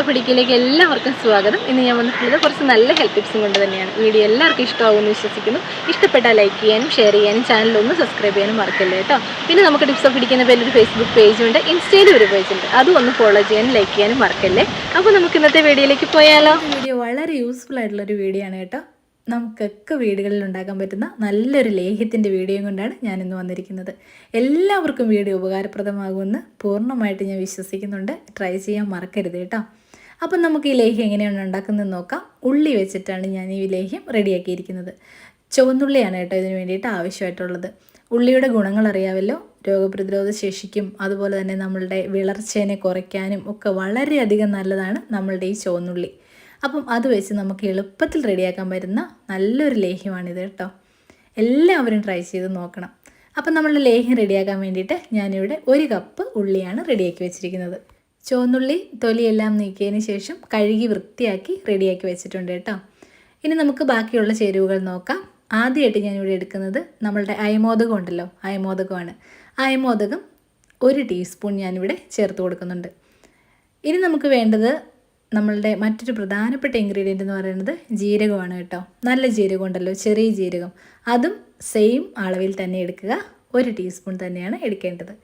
Of ഇടുക്കിയിലേക്ക് എല്ലാവർക്കും സ്വാഗതം. ഇന്ന് ഞാൻ വന്നിട്ടുള്ളത് കുറച്ച് നല്ല ഹെൽത്ത് ടിപ്സും കൊണ്ട് തന്നെയാണ്. വീഡിയോ എല്ലാവർക്കും ഇഷ്ടമാകുമെന്ന് വിശ്വസിക്കുന്നു. ഇഷ്ടപ്പെട്ടാൽ ലൈക്ക് ചെയ്യാനും ഷെയർ ചെയ്യാനും ചാനൽ ഒന്ന് സബ്സ്ക്രൈബ് ചെയ്യാനും മറക്കല്ലേ കേട്ടോ? പിന്നെ നമുക്ക് ടിപ്സ് ഓഫ് ഇടിക്കുന്ന പേരിൽ ഒരു ഫേസ്ബുക്ക് പേജുണ്ട് ഇൻസ്റ്റയിലും ഒരു പേജുണ്ട് അതും ഒന്ന് ഫോളോ ചെയ്യാനും ലൈക്ക് ചെയ്യാനും മറക്കല്ലേ? അപ്പോൾ നമുക്ക് ഇന്നത്തെ വീഡിയോയിലേക്ക് പോയാലോ? വീഡിയോ വളരെ യൂസ്ഫുൾ ആയിട്ടുള്ള ഒരു വീഡിയോ ആണ് കേട്ടോ. നമുക്കൊക്കെ വീടുകളിൽ ഉണ്ടാക്കാൻ പറ്റുന്ന നല്ലൊരു ലേഹ്യത്തിന്റെ വീഡിയോയും കൊണ്ടാണ് ഞാൻ ഇന്ന് വന്നിരിക്കുന്നത്. എല്ലാവർക്കും വീഡിയോ ഉപകാരപ്രദമാകുമെന്ന് പൂർണമായിട്ട് ഞാൻ വിശ്വസിക്കുന്നുണ്ട്. ട്രൈ ചെയ്യാൻ മറക്കരുത് കേട്ടോ. അപ്പം നമുക്ക് ഈ ലേഹ്യം എങ്ങനെയാണ് ഉണ്ടാക്കുന്നത് നോക്കാം. ഉള്ളി വെച്ചിട്ടാണ് ഞാൻ ഈ ലേഹ്യം റെഡിയാക്കിയിരിക്കുന്നത്. ചുവന്നുള്ളിയാണ് കേട്ടോ ഇതിന് വേണ്ടിയിട്ട് ആവശ്യമായിട്ടുള്ളത്. ഉള്ളിയുടെ ഗുണങ്ങൾ അറിയാമല്ലോ. രോഗപ്രതിരോധ ശേഷിക്കും അതുപോലെ തന്നെ നമ്മളുടെ വിളർച്ചേനെ കുറയ്ക്കാനും ഒക്കെ വളരെയധികം നല്ലതാണ് നമ്മളുടെ ഈ ചുവന്നുള്ളി. അപ്പം അത് വെച്ച് നമുക്ക് എളുപ്പത്തിൽ റെഡിയാക്കാൻ പറ്റുന്ന നല്ലൊരു ലേഹ്യമാണിത് കേട്ടോ. എല്ലാവരും ട്രൈ ചെയ്ത് നോക്കണം. അപ്പം നമ്മളുടെ ലേഹ്യം റെഡിയാക്കാൻ വേണ്ടിയിട്ട് ഞാനിവിടെ ഒരു കപ്പ് ഉള്ളിയാണ് റെഡിയാക്കി വെച്ചിരിക്കുന്നത്. ചുവന്നുള്ളി തൊലിയെല്ലാം നീക്കിയതിന് ശേഷം കഴുകി വൃത്തിയാക്കി റെഡിയാക്കി വെച്ചിട്ടുണ്ട് കേട്ടോ. ഇനി നമുക്ക് ബാക്കിയുള്ള ചേരുവകൾ നോക്കാം. ആദ്യമായിട്ട് ഞാനിവിടെ എടുക്കുന്നത് നമ്മളുടെ അയമോദകം ഉണ്ടല്ലോ അയമോദകമാണ്. അയമോദകം ഒരു ടീസ്പൂൺ ഞാനിവിടെ ചേർത്ത് കൊടുക്കുന്നുണ്ട്. ഇനി നമുക്ക് വേണ്ടത് നമ്മളുടെ മറ്റൊരു പ്രധാനപ്പെട്ട ഇൻഗ്രീഡിയന്റ് എന്ന് പറയുന്നത് ജീരകമാണ് കേട്ടോ. നല്ല ജീരകം ഉണ്ടല്ലോ ചെറിയ ജീരകം. അതും സെയിം അളവിൽ തന്നെ എടുക്കുക. ഒരു ടീസ്പൂൺ തന്നെയാണ് എടുക്കേണ്ടത്.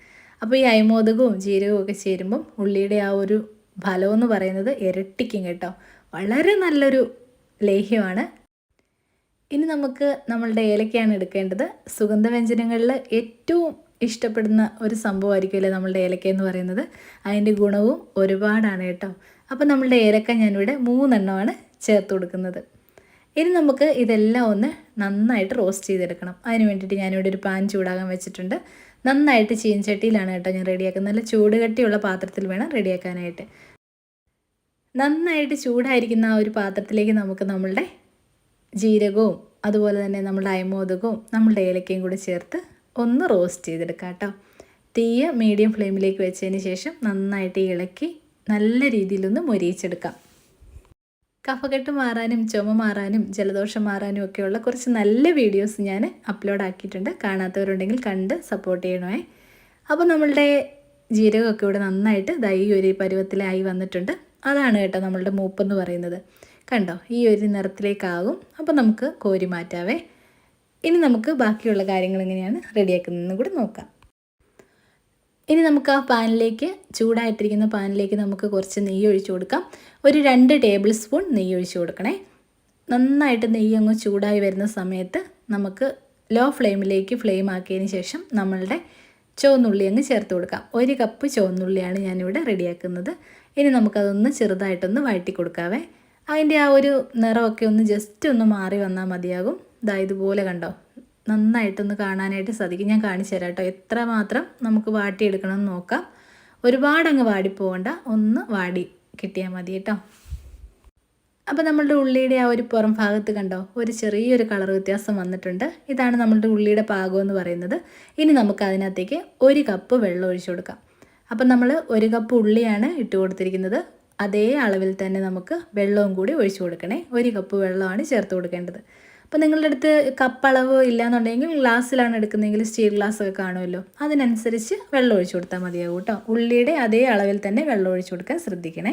അപ്പോൾ ഈ അയമോദകവും ജീരകവും ഒക്കെ ചേരുമ്പം ഉള്ളിയുടെ ആ ഒരു ഫലം എന്ന് പറയുന്നത് ഇരട്ടിക്കും കേട്ടോ. വളരെ നല്ലൊരു ലേഹ്യമാണ്. ഇനി നമുക്ക് നമ്മളുടെ ഏലക്കയാണ് എടുക്കേണ്ടത്. സുഗന്ധവ്യഞ്ജനങ്ങളിൽ ഏറ്റവും ഇഷ്ടപ്പെടുന്ന ഒരു സംഭവമായിരിക്കുമല്ലേ നമ്മളുടെ ഏലക്ക എന്ന് പറയുന്നത്? അതിന്റെ ഗുണവും ഒരുപാടാണ് കേട്ടോ. അപ്പോൾ നമ്മളുടെ ഏലക്ക ഞാനിവിടെ മൂന്നെണ്ണമാണ് ചേർത്ത് കൊടുക്കുന്നത്. ഇനി നമുക്ക് ഇതെല്ലാം ഒന്ന് നന്നായിട്ട് റോസ്റ്റ് ചെയ്തെടുക്കണം. അതിന് വേണ്ടിയിട്ട് ഞാനിവിടെ ഒരു പാൻ ചൂടാകാൻ വെച്ചിട്ടുണ്ട്. നന്നായിട്ട് ചീൻചട്ടിയിലാണ് കേട്ടോ ഞാൻ റെഡിയാക്കുന്നത്. നല്ല ചൂട് കട്ടിയുള്ള പാത്രത്തിൽ വേണം റെഡിയാക്കാനായിട്ട്. നന്നായിട്ട് ചൂടായിരിക്കുന്ന ആ ഒരു പാത്രത്തിലേക്ക് നമുക്ക് നമ്മളുടെ ജീരകവും അതുപോലെ തന്നെ നമ്മളുടെ അയമോദകവും നമ്മളുടെ ഏലക്കയും കൂടി ചേർത്ത് ഒന്ന് റോസ്റ്റ് ചെയ്തെടുക്കാം കേട്ടോ. തീയ മീഡിയം ഫ്ലെയിമിലേക്ക് വെച്ചതിന് ശേഷം നന്നായിട്ട് ഇളക്കി നല്ല രീതിയിലൊന്ന് മൊരിയിച്ചെടുക്കാം. കഫകെട്ട് മാറാനും ചുമ മാറാനും ജലദോഷം മാറാനും ഒക്കെയുള്ള കുറച്ച് നല്ല വീഡിയോസ് ഞാൻ അപ്ലോഡ് ആക്കിയിട്ടുണ്ട് കാണാത്തവരുണ്ടെങ്കിൽ കണ്ട് സപ്പോർട്ട് ചെയ്യണമേ. അപ്പോൾ നമ്മളുടെ ജീരകമൊക്കെ ഇവിടെ നന്നായിട്ട് ദൈ ഒരു പരുവത്തിലായി വന്നിട്ടുണ്ട്. അതാണ് കേട്ടോ നമ്മളുടെ മൂപ്പെന്ന് പറയുന്നത്. കണ്ടോ? ഈ ഒരു നിറത്തിലേക്കാകും. അപ്പോൾ നമുക്ക് കോരി മാറ്റാവേ. ഇനി നമുക്ക് ബാക്കിയുള്ള കാര്യങ്ങൾ എങ്ങനെയാണ് റെഡിയാക്കുന്നതെന്ന് കൂടി നോക്കാം. ഇനി നമുക്ക് ആ പാനിലേക്ക് ചൂടായിട്ടിരിക്കുന്ന പാനിലേക്ക് നമുക്ക് കുറച്ച് നെയ്യ് ഒഴിച്ചു കൊടുക്കാം. ഒരു രണ്ട് ടേബിൾ സ്പൂൺ നെയ്യ് ഒഴിച്ചു കൊടുക്കണേ. നന്നായിട്ട് നെയ്യ് അങ്ങ് ചൂടായി വരുന്ന സമയത്ത് നമുക്ക് ലോ ഫ്ലെയിമിലേക്ക് ഫ്ലെയിം ആക്കിയതിന് ശേഷം നമ്മളുടെ ചുവന്നുള്ളി അങ്ങ് ചേർത്ത് കൊടുക്കാം. ഒരു കപ്പ് ചുവന്നുള്ളിയാണ് ഞാനിവിടെ റെഡിയാക്കുന്നത്. ഇനി നമുക്കതൊന്ന് ചെറുതായിട്ടൊന്ന് വഴറ്റി കൊടുക്കാവേ. അതിന്റെ ആ ഒരു നിറമൊക്കെ ഒന്ന് ജസ്റ്റ് ഒന്ന് മാറി വന്നാൽ മതിയാകും. ഇതാ ഇതുപോലെ കണ്ടോ? നന്നായിട്ടൊന്ന് കാണാനായിട്ട് സാധിക്കും. ഞാൻ കാണിച്ചു തരാം കേട്ടോ. എത്ര മാത്രം നമുക്ക് വാട്ടിയെടുക്കണം എന്ന് നോക്കാം. ഒരുപാടങ്ങ് വാടിപ്പോകണ്ട ഒന്ന് വാടി കിട്ടിയാൽ മതി കേട്ടോ. അപ്പോൾ നമ്മളുടെ ഉള്ളിയുടെ ആ ഒരു പുറം ഭാഗത്ത് കണ്ടോ? ഒരു ചെറിയൊരു കളർ വ്യത്യാസം വന്നിട്ടുണ്ട്. ഇതാണ് നമ്മളുടെ ഉള്ളിയുടെ പാകം എന്ന് പറയുന്നത്. ഇനി നമുക്ക് അതിനകത്തേക്ക് ഒരു കപ്പ് വെള്ളം ഒഴിച്ചു കൊടുക്കാം. അപ്പം നമ്മൾ ഒരു കപ്പ് ഉള്ളിയാണ് ഇട്ട് കൊടുത്തിരിക്കുന്നത്. അതേ അളവിൽ തന്നെ നമുക്ക് വെള്ളവും കൂടി ഒഴിച്ചു കൊടുക്കണേ. ഒരു കപ്പ് വെള്ളമാണ് ചേർത്ത് കൊടുക്കേണ്ടത്. അപ്പോൾ നിങ്ങളുടെ അടുത്ത് കപ്പ് അളവ് ഇല്ലാന്നുണ്ടെങ്കിൽ ഗ്ലാസ്സിലാണ് എടുക്കുന്നതെങ്കിൽ സ്റ്റീൽ ഗ്ലാസ് ഒക്കെ കാണുമല്ലോ. അതിനനുസരിച്ച് വെള്ളം ഒഴിച്ചു കൊടുത്താൽ മതിയാകും കേട്ടോ. ഉള്ളിയുടെ അതേ അളവിൽ തന്നെ വെള്ളം ഒഴിച്ചു കൊടുക്കാൻ ശ്രദ്ധിക്കണേ.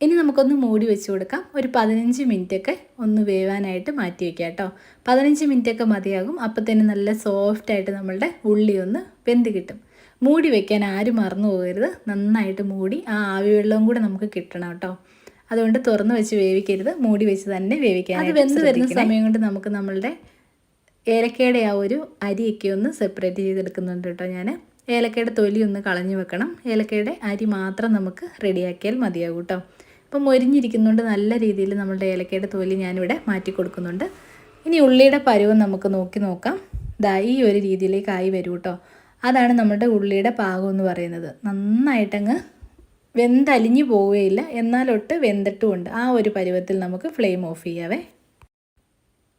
ഇനി നമുക്കൊന്ന് മൂടി വെച്ച് കൊടുക്കാം. ഒരു പതിനഞ്ച് മിനിറ്റൊക്കെ ഒന്ന് വേവാനായിട്ട് മാറ്റി വയ്ക്കാം കേട്ടോ. പതിനഞ്ച് മിനിറ്റൊക്കെ മതിയാകും. അപ്പോൾ തന്നെ നല്ല സോഫ്റ്റായിട്ട് നമ്മളുടെ ഉള്ളി ഒന്ന് വെന്ത് കിട്ടും. മൂടി വയ്ക്കാൻ ആരും മറന്നു പോകരുത്. നന്നായിട്ട് മൂടി ആ ആവി വെള്ളവും കൂടെ നമുക്ക് കിട്ടണം കേട്ടോ. അതുകൊണ്ട് തുറന്ന് വെച്ച് വേവിക്കരുത്. മൂടി വെച്ച് തന്നെ വേവിക്കാൻ അത് വെന്ത് വരുന്ന സമയം കൊണ്ട് നമുക്ക് നമ്മളുടെ ഏലക്കയുടെ ആ ഒരു അരിയൊക്കെ ഒന്ന് സെപ്പറേറ്റ് ചെയ്തെടുക്കുന്നുണ്ട് കേട്ടോ ഞാൻ ഏലക്കയുടെ തൊലി ഒന്ന് കളഞ്ഞു വെക്കണം. ഏലക്കയുടെ അരി മാത്രം നമുക്ക് റെഡിയാക്കിയാൽ മതിയാകും കേട്ടോ. അപ്പം മൊരിഞ്ഞിരിക്കുന്നുണ്ട് നല്ല രീതിയിൽ നമ്മളുടെ ഏലക്കയുടെ തൊലി ഞാനിവിടെ മാറ്റി കൊടുക്കുന്നുണ്ട്. ഇനി ഉള്ളിയുടെ പരുവം നമുക്ക് നോക്കി നോക്കാം. ദാ ഈ ഒരു രീതിയിലേക്ക് ആയി വരൂ കേട്ടോ. അതാണ് നമ്മുടെ ഉള്ളിയുടെ പാകം എന്ന് പറയുന്നത്. നന്നായിട്ടങ്ങ് വെന്തലിഞ്ഞു പോവുകയില്ല. എന്നാലൊട്ട് വെന്തിട്ടുമുണ്ട്. ആ ഒരു പരുവത്തിൽ നമുക്ക് ഫ്ലെയിം ഓഫ് ചെയ്യാവേ.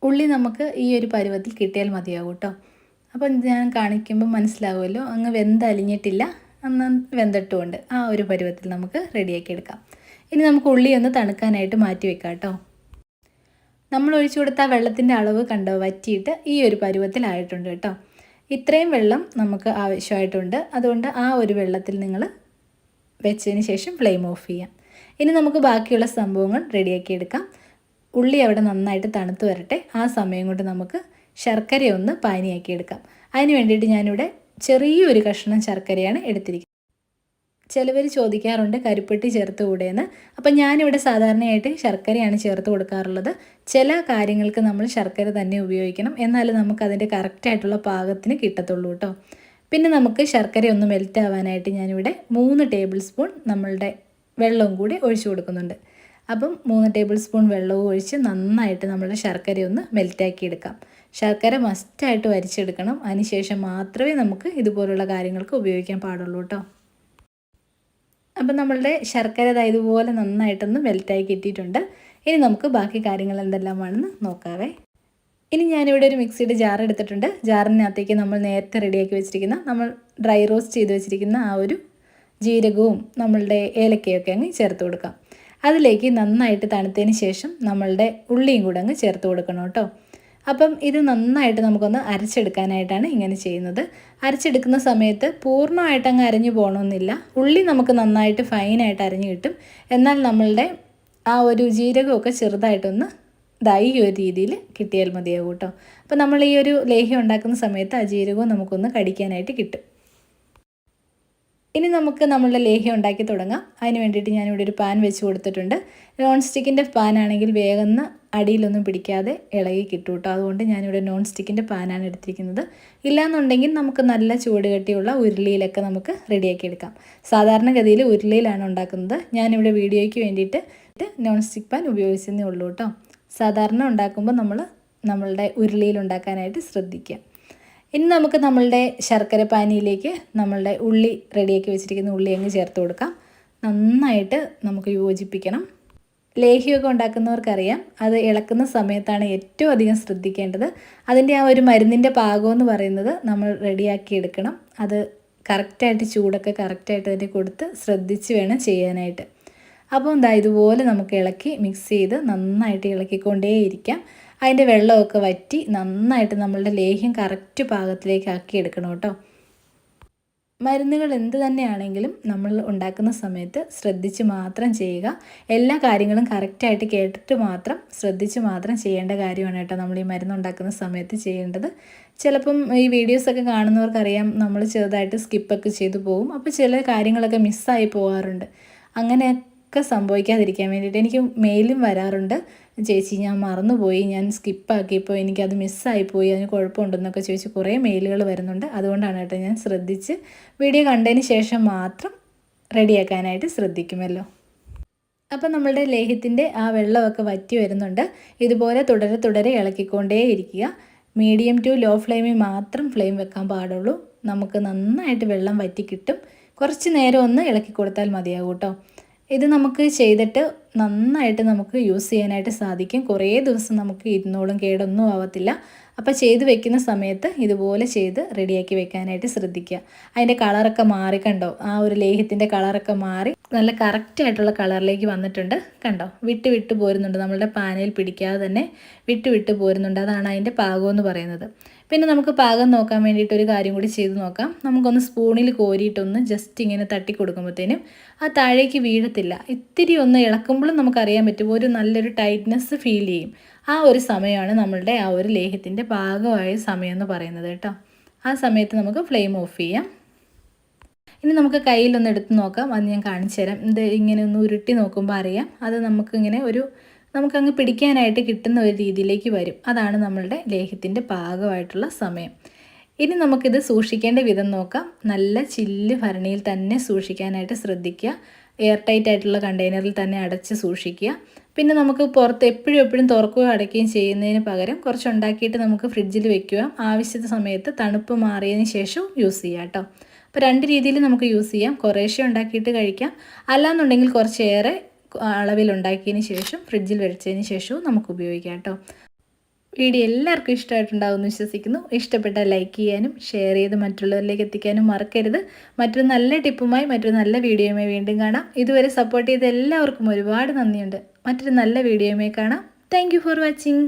ഉള്ളി നമുക്ക് ഈ ഒരു പരുവത്തിൽ കിട്ടിയാൽ മതിയാകും കേട്ടോ അപ്പം ഞാൻ കാണിക്കുമ്പോൾ മനസ്സിലാവുമല്ലോ. അങ്ങ് വെന്തലിഞ്ഞിട്ടില്ല. അന്ന് വെന്തിട്ടുമുണ്ട്. ആ ഒരു പരുവത്തിൽ നമുക്ക് റെഡിയാക്കി എടുക്കാം. ഇനി നമുക്ക് ഉള്ളി ഒന്ന് തണുക്കാനായിട്ട് മാറ്റി വെക്കാം കേട്ടോ നമ്മൾ ഒഴിച്ചു കൊടുത്ത വെള്ളത്തിന്റെ അളവ് കണ്ടോ? വറ്റിയിട്ട് ഈ ഒരു പരുവത്തിലായിട്ടുണ്ട് കേട്ടോ ഇത്രയും വെള്ളം നമുക്ക് ആവശ്യമായിട്ടുണ്ട്. അതുകൊണ്ട് ആ ഒരു വെള്ളത്തിൽ നിങ്ങൾ വെച്ചതിന് ശേഷം ഫ്ലെയിം ഓഫ് ചെയ്യാം. ഇനി നമുക്ക് ബാക്കിയുള്ള സംഭവങ്ങൾ റെഡിയാക്കി എടുക്കാം. ഉള്ളി അവിടെ നന്നായിട്ട് തണുത്ത് വരട്ടെ. ആ സമയം കൊണ്ട് നമുക്ക് ശർക്കര ഒന്ന് പാനിയാക്കി എടുക്കാം. അതിന് വേണ്ടിയിട്ട് ഞാനിവിടെ ചെറിയൊരു കഷ്ണം ശർക്കരയാണ് എടുത്തിരിക്കുന്നത്. ചിലവർ ചോദിക്കാറുണ്ട് കരിപ്പെട്ടി ചേർത്ത് കൂടെയെന്ന്. അപ്പം ഞാനിവിടെ സാധാരണയായിട്ട് ശർക്കരയാണ് ചേർത്ത് കൊടുക്കാറുള്ളത്. ചില കാര്യങ്ങൾക്ക് നമ്മൾ ശർക്കര തന്നെ ഉപയോഗിക്കണം. എന്നാലും നമുക്ക് അതിന്റെ കറക്റ്റായിട്ടുള്ള പാകത്തിന് കിട്ടത്തുള്ളൂ കേട്ടോ. പിന്നെ നമുക്ക് ശർക്കര ഒന്ന് മെൽറ്റ് ആവാനായിട്ട് ഞാനിവിടെ മൂന്ന് ടേബിൾ സ്പൂൺ നമ്മളുടെ വെള്ളവും കൂടി ഒഴിച്ചു കൊടുക്കുന്നുണ്ട്. അപ്പം മൂന്ന് ടേബിൾ സ്പൂൺ വെള്ളവും ഒഴിച്ച് നന്നായിട്ട് നമ്മുടെ ശർക്കര ഒന്ന് മെൽറ്റാക്കി എടുക്കാം. ശർക്കര മസ്റ്റായിട്ട് വരിച്ചെടുക്കണം. അതിനുശേഷം മാത്രമേ നമുക്ക് ഇതുപോലുള്ള കാര്യങ്ങൾക്ക് ഉപയോഗിക്കാൻ പാടുള്ളൂ കേട്ടോ അപ്പം നമ്മളുടെ ശർക്കര ഇതുപോലെ നന്നായിട്ടൊന്ന് മെൽറ്റായി കിട്ടിയിട്ടുണ്ട്. ഇനി നമുക്ക് ബാക്കി കാര്യങ്ങൾ എന്തെല്ലാമാണെന്ന് നോക്കാവേ. ഇനി ഞാനിവിടെ ഒരു മിക്സിയുടെ ജാർ എടുത്തിട്ടുണ്ട്. ജാറിനകത്തേക്ക് നമ്മൾ നേരത്തെ റെഡിയാക്കി വെച്ചിരിക്കുന്ന നമ്മൾ ഡ്രൈ റോസ്റ്റ് ചെയ്ത് വെച്ചിരിക്കുന്ന ആ ഒരു ജീരകവും നമ്മളുടെ ഏലക്കയൊക്കെ അങ്ങ് ചേർത്ത് കൊടുക്കാം. അതിലേക്ക് നന്നായിട്ട് തണുത്തതിന് ശേഷം നമ്മളുടെ ഉള്ളിയും കൂടെ അങ്ങ് ചേർത്ത് കൊടുക്കണം കേട്ടോ. അപ്പം ഇത് നന്നായിട്ട് നമുക്കൊന്ന് അരച്ചെടുക്കാനായിട്ടാണ് ഇങ്ങനെ ചെയ്യുന്നത്. അരച്ചെടുക്കുന്ന സമയത്ത് പൂർണമായിട്ട് അങ്ങ് അരഞ്ഞു പോകണമെന്നില്ല. ഉള്ളി നമുക്ക് നന്നായിട്ട് ഫൈനായിട്ട് അരഞ്ഞു കിട്ടും. എന്നാൽ നമ്മളുടെ ആ ഒരു ജീരകമൊക്കെ ചെറുതായിട്ടൊന്ന് ദാ ഈ ഒരു രീതിയിൽ കിട്ടിയാൽ മതിയാവും കേട്ടോ. അപ്പോൾ നമ്മൾ ഈ ഒരു ലേഹ്യം ഉണ്ടാക്കുന്ന സമയത്ത് ആ ജീരകവും നമുക്കൊന്ന് കടിക്കാനായിട്ട് കിട്ടും. ഇനി നമുക്ക് നമ്മളുടെ ലേഹ്യം ഉണ്ടാക്കി തുടങ്ങാം. അതിന് വേണ്ടിയിട്ട് ഞാനിവിടെ ഒരു പാൻ വെച്ച് കൊടുത്തിട്ടുണ്ട്. നോൺ സ്റ്റിക്കിന്റെ പാനാണെങ്കിൽ വേഗം അടിയിലൊന്നും പിടിക്കാതെ ഇളകി കിട്ടും കേട്ടോ. അതുകൊണ്ട് ഞാനിവിടെ നോൺ സ്റ്റിക്കിന്റെ പാനാണ് എടുത്തിരിക്കുന്നത്. ഇല്ലാന്നുണ്ടെങ്കിൽ നമുക്ക് നല്ല ചൂട് കെട്ടിയുള്ള ഉരുളിയിലൊക്കെ നമുക്ക് റെഡിയാക്കി എടുക്കാം. സാധാരണഗതിയിൽ ഉരുളിയിലാണ് ഉണ്ടാക്കുന്നത്. ഞാനിവിടെ വീഡിയോയ്ക്ക് വേണ്ടിയിട്ട് നോൺ സ്റ്റിക്ക് പാൻ ഉപയോഗിച്ചതേ ഉള്ളൂ കേട്ടോ. സാധാരണ ഉണ്ടാക്കുമ്പോൾ നമ്മൾ നമ്മളുടെ ഉരുളിയിൽ ഉണ്ടാക്കാനായിട്ട് ശ്രദ്ധിക്കുക. ഇനി നമുക്ക് നമ്മളുടെ ശർക്കര പാനിയിലേക്ക് നമ്മളുടെ ഉള്ളി റെഡിയാക്കി വെച്ചിരിക്കുന്ന ഉള്ളി അങ്ങ് ചേർത്ത് കൊടുക്കാം. നന്നായിട്ട് നമുക്ക് യോജിപ്പിക്കണം. ലേഹ്യമൊക്കെ ഉണ്ടാക്കുന്നവർക്കറിയാം അത് ഇളക്കുന്ന സമയത്താണ് ഏറ്റവും അധികം ശ്രദ്ധിക്കേണ്ടത്. അതിന്റെ ആ ഒരു മരുന്നിന്റെ പാകം എന്ന് പറയുന്നത് നമ്മൾ റെഡിയാക്കി എടുക്കണം. അത് കറക്റ്റായിട്ട് ചൂടൊക്കെ കറക്റ്റായിട്ട് അതിന്റെ കൊടുത്ത് ശ്രദ്ധിച്ച് വേണം ചെയ്യാനായിട്ട്. അപ്പോൾ എന്താ ഇതുപോലെ നമുക്ക് ഇളക്കി മിക്സ് ചെയ്ത് നന്നായിട്ട് ഇളക്കിക്കൊണ്ടേയിരിക്കാം. അതിന്റെ വെള്ളമൊക്കെ വറ്റി നന്നായിട്ട് നമ്മളുടെ ലേഹ്യം കറക്റ്റ് പാകത്തിലേക്ക് ആക്കി എടുക്കണം കേട്ടോ. മരുന്നുകൾ എന്ത് തന്നെയാണെങ്കിലും നമ്മൾ ഉണ്ടാക്കുന്ന സമയത്ത് ശ്രദ്ധിച്ച് മാത്രം ചെയ്യുക. എല്ലാ കാര്യങ്ങളും കറക്റ്റായിട്ട് കേട്ടിട്ട് മാത്രം ശ്രദ്ധിച്ച് മാത്രം ചെയ്യേണ്ട കാര്യമാണ് കേട്ടോ നമ്മൾ ഈ മരുന്ന് ഉണ്ടാക്കുന്ന സമയത്ത് ചെയ്യേണ്ടത്. ചിലപ്പം ഈ വീഡിയോസൊക്കെ കാണുന്നവർക്കറിയാം നമ്മൾ ചെറുതായിട്ട് സ്കിപ്പൊക്കെ ചെയ്തു പോകും. അപ്പോൾ ചില കാര്യങ്ങളൊക്കെ മിസ്സായി പോകാറുണ്ട് അങ്ങനെയൊക്കെ സംഭവിക്കാതിരിക്കാൻ വേണ്ടിയിട്ട് എനിക്ക് മെയിലും വരാറുണ്ട്. ചേച്ചി ഞാൻ മറന്നുപോയി. ഞാൻ സ്കിപ്പാക്കിയപ്പോൾ എനിക്കത് മിസ്സായിപ്പോയി അതിന് കുഴപ്പമുണ്ടെന്നൊക്കെ ചോദിച്ച് കുറേ മെയിലുകൾ വരുന്നുണ്ട്. അതുകൊണ്ടാണ് കേട്ടോ ഞാൻ ശ്രദ്ധിച്ച് വീഡിയോ കണ്ടതിന് ശേഷം മാത്രം റെഡിയാക്കാനായിട്ട് ശ്രദ്ധിക്കുമല്ലോ. അപ്പം നമ്മളുടെ ലേഹ്യത്തിന്റെ ആ വെള്ളമൊക്കെ വറ്റി വരുന്നുണ്ട്. ഇതുപോലെ തുടരെ തുടരെ ഇളക്കിക്കൊണ്ടേ ഇരിക്കുക മീഡിയം ടു ലോ ഫ്ലെയിമിൽ മാത്രം ഫ്ലെയിം വെക്കാൻ പാടുള്ളൂ. നമുക്ക് നന്നായിട്ട് വെള്ളം വറ്റി കിട്ടും. കുറച്ച് നേരം ഒന്ന് ഇളക്കി കൊടുത്താൽ മതിയാകും കേട്ടോ. ഇത് നമുക്ക് ചെയ്തിട്ട് നന്നായിട്ട് നമുക്ക് യൂസ് ചെയ്യാനായിട്ട് സാധിക്കും. കുറേ ദിവസം നമുക്ക് ഇരുന്നോളും കേടൊന്നും ആവത്തില്ല. അപ്പോൾ ചെയ്ത് വെക്കുന്ന സമയത്ത് ഇതുപോലെ ചെയ്ത് റെഡിയാക്കി വെക്കാനായിട്ട് ശ്രദ്ധിക്കുക. അതിന്റെ കളറൊക്കെ മാറി കണ്ടോ? ആ ഒരു ലേഹ്യത്തിന്റെ കളറൊക്കെ മാറി നല്ല കറക്റ്റായിട്ടുള്ള കളറിലേക്ക് വന്നിട്ടുണ്ട്. കണ്ടോ? വിട്ട് വിട്ട് പോരുന്നുണ്ട്. നമ്മളുടെ പാനയിൽ പിടിക്കാതെ തന്നെ വിട്ട് വിട്ട് പോരുന്നുണ്ട്. അതാണ് അതിന്റെ പാകം എന്ന് പറയുന്നത്. പിന്നെ നമുക്ക് പാകം നോക്കാൻ വേണ്ടിയിട്ട് ഒരു കാര്യം കൂടി ചെയ്ത് നോക്കാം. നമുക്കൊന്ന് സ്പൂണിൽ കോരിയിട്ടൊന്ന് ജസ്റ്റ് ഇങ്ങനെ തട്ടി കൊടുക്കുമ്പോഴത്തേനും ആ താഴേക്ക് വീഴത്തില്ല. ഇത്തിരി ഒന്ന് ഇളക്കുമ്പോഴും നമുക്കറിയാൻ പറ്റും ഒരു നല്ലൊരു ടൈറ്റ്നെസ് ഫീൽ ചെയ്യും. ആ ഒരു സമയമാണ് നമ്മളുടെ ആ ഒരു ലേഹ്യത്തിന്റെ പാകമായ സമയം എന്ന് പറയുന്നത് കേട്ടോ. ആ സമയത്ത് നമുക്ക് ഫ്ലെയിം ഓഫ് ചെയ്യാം. ഇനി നമുക്ക് കയ്യിലൊന്ന് എടുത്ത് നോക്കാം. അത് ഞാൻ കാണിച്ചു തരാം. ഇത് ഇങ്ങനെ ഒന്ന് ഉരുട്ടി നോക്കുമ്പോൾ അറിയാം. അത് നമുക്കിങ്ങനെ ഒരു നമുക്കങ്ങ് പിടിക്കാനായിട്ട് കിട്ടുന്ന ഒരു രീതിയിലേക്ക് വരും. അതാണ് നമ്മളുടെ ലേഹ്യത്തിന്റെ ഭാഗമായിട്ടുള്ള സമയം. ഇനി നമുക്കിത് സൂക്ഷിക്കേണ്ട വിധം നോക്കാം. നല്ല ചില്ല് ഭരണിയിൽ തന്നെ സൂക്ഷിക്കാനായിട്ട് ശ്രദ്ധിക്കുക. എയർ ടൈറ്റ് ആയിട്ടുള്ള കണ്ടെയ്നറിൽ തന്നെ അടച്ച് സൂക്ഷിക്കുക. പിന്നെ നമുക്ക് പുറത്ത് എപ്പോഴും എപ്പോഴും തുറക്കുകയോ അടയ്ക്കുകയും ചെയ്യുന്നതിന് പകരം കുറച്ച് ഉണ്ടാക്കിയിട്ട് നമുക്ക് ഫ്രിഡ്ജിൽ വെക്കുക. ആവശ്യത്തെ സമയത്ത് തണുപ്പ് മാറിയതിന് ശേഷം യൂസ് ചെയ്യാം കേട്ടോ. അപ്പോൾ രണ്ട് രീതിയിൽ നമുക്ക് യൂസ് ചെയ്യാം. കുറേശ്ശെ ഉണ്ടാക്കിയിട്ട് കഴിക്കാം. അല്ലാന്നുണ്ടെങ്കിൽ കുറച്ചേറെ അളവിൽ ഉണ്ടാക്കിയതിന് ശേഷം ഫ്രിഡ്ജിൽ വെച്ചതിന് ശേഷവും നമുക്ക് ഉപയോഗിക്കാം കേട്ടോ. വീഡിയോ എല്ലാവർക്കും ഇഷ്ടമായിട്ടുണ്ടാകുമെന്ന് വിശ്വസിക്കുന്നു. ഇഷ്ടപ്പെട്ട ലൈക്ക് ചെയ്യാനും ഷെയർ ചെയ്ത് മറ്റുള്ളവരിലേക്ക് എത്തിക്കാനും മറക്കരുത്. മറ്റൊരു നല്ല ടിപ്പുമായി മറ്റൊരു നല്ല വീഡിയോയുമായി വീണ്ടും കാണാം. ഇതുവരെ സപ്പോർട്ട് ചെയ്ത എല്ലാവർക്കും ഒരുപാട് നന്ദിയുണ്ട്. മറ്റൊരു നല്ല വീഡിയോയുമായി കാണാം. Thank for watching